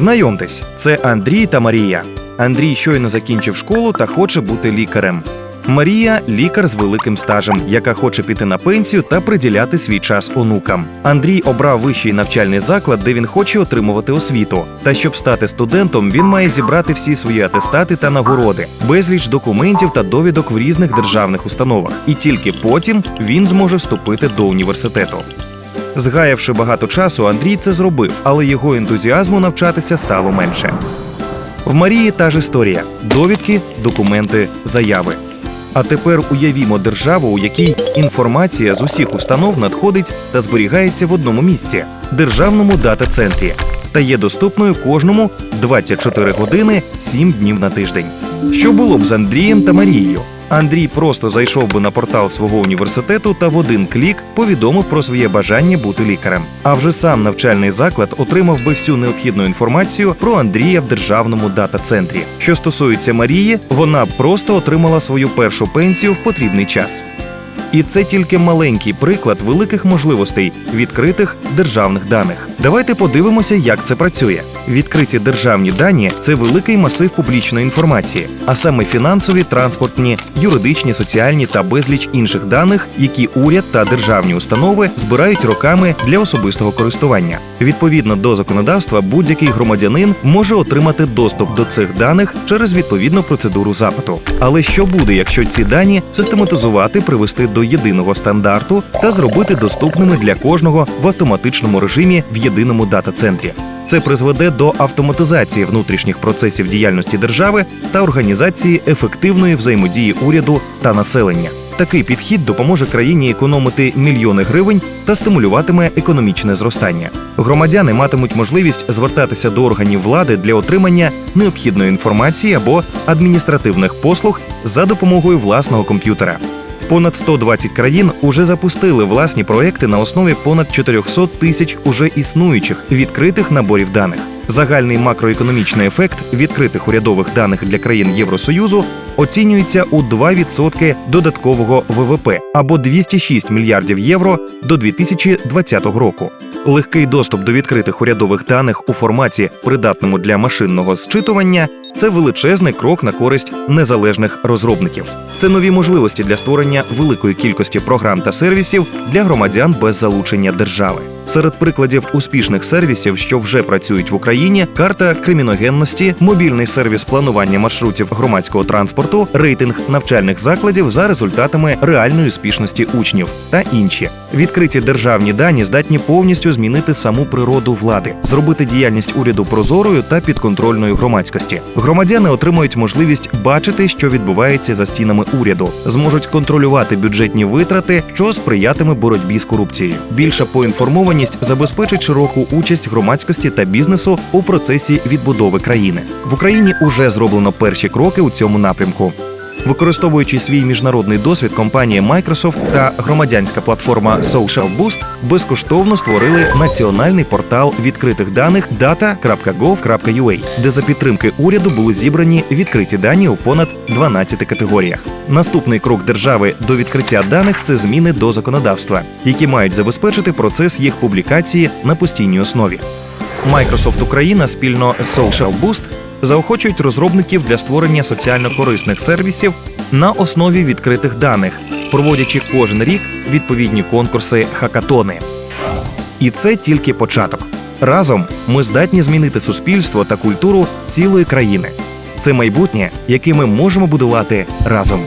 Знайомтесь, це Андрій та Марія. Андрій щойно закінчив школу та хоче бути лікарем. Марія лікар з великим стажем, яка хоче піти на пенсію та приділяти свій час онукам. Андрій обрав вищий навчальний заклад, де він хоче отримувати освіту. Та щоб стати студентом, він має зібрати всі свої атестати та нагороди, безліч документів та довідок в різних державних установах. І тільки потім він зможе вступити до університету. Згаявши багато часу, Андрій це зробив, але його ентузіазму навчатися стало менше. В Марії та ж історія: довідки, документи, заяви. А тепер уявімо державу, у якій інформація з усіх установ надходить та зберігається в одному місці державному дата-центрі та є доступною кожному 24 години 7 днів на тиждень. Що було б з Андрієм та Марією? Андрій просто зайшов би на портал свого університету та в один клік повідомив про своє бажання бути лікарем. А вже сам навчальний заклад отримав би всю необхідну інформацію про Андрія в державному дата-центрі. Що стосується Марії, вона просто отримала свою першу пенсію в потрібний час. І це тільки маленький приклад великих можливостей відкритих державних даних. Давайте подивимося, як це працює. Відкриті державні дані це великий масив публічної інформації, а саме фінансові, транспортні, юридичні, соціальні та безліч інших даних, які уряд та державні установи збирають роками для особистого користування. Відповідно до законодавства, будь-який громадянин може отримати доступ до цих даних через відповідну процедуру запиту. Але що буде, якщо ці дані систематизувати, привести до єдиного стандарту та зробити доступними для кожного в автоматичному режимі в єдиному дата-центрі? Це призведе до автоматизації внутрішніх процесів діяльності держави та організації ефективної взаємодії уряду та населення. Такий підхід допоможе країні економити мільйони гривень та стимулюватиме економічне зростання. Громадяни матимуть можливість звертатися до органів влади для отримання необхідної інформації або адміністративних послуг за допомогою власного комп'ютера. Понад 120 країн уже запустили власні проекти на основі понад 400 тисяч уже існуючих відкритих наборів даних. Загальний макроекономічний ефект відкритих урядових даних для країн Євросоюзу оцінюється у 2% додаткового ВВП або 206 мільярдів євро до 2020 року. Легкий доступ до відкритих урядових даних у форматі, придатному для машинного зчитування, це величезний крок на користь незалежних розробників. Це нові можливості для створення великої кількості програм та сервісів для громадян без залучення держави. Серед прикладів успішних сервісів, що вже працюють в Україні, карта криміногенності, мобільний сервіс планування маршрутів громадського транспорту, рейтинг навчальних закладів за результатами реальної успішності учнів та інші. Відкриті державні дані здатні повністю змінити саму природу влади, зробити діяльність уряду прозорою та підконтрольною громадськості. Громадяни отримують можливість бачити, що відбувається за стінами уряду, зможуть контролювати бюджетні витрати, що сприятиме боротьбі з корупцією. Більша поінформованість забезпечить широку участь громадськості та бізнесу у процесі відбудови країни. В Україні уже зроблено перші кроки у цьому напрямку. Використовуючи свій міжнародний досвід, компанія Microsoft та громадянська платформа Social Boost безкоштовно створили національний портал відкритих даних data.gov.ua, де за підтримки уряду були зібрані відкриті дані у понад 12 категоріях. Наступний крок держави до відкриття даних це зміни до законодавства, які мають забезпечити процес їх публікації на постійній основі. Microsoft Україна спільно з Social Boost заохочують розробників для створення соціально корисних сервісів на основі відкритих даних, проводячи кожен рік відповідні конкурси хакатони. І це тільки початок. Разом ми здатні змінити суспільство та культуру цілої країни. Це майбутнє, яке ми можемо будувати разом.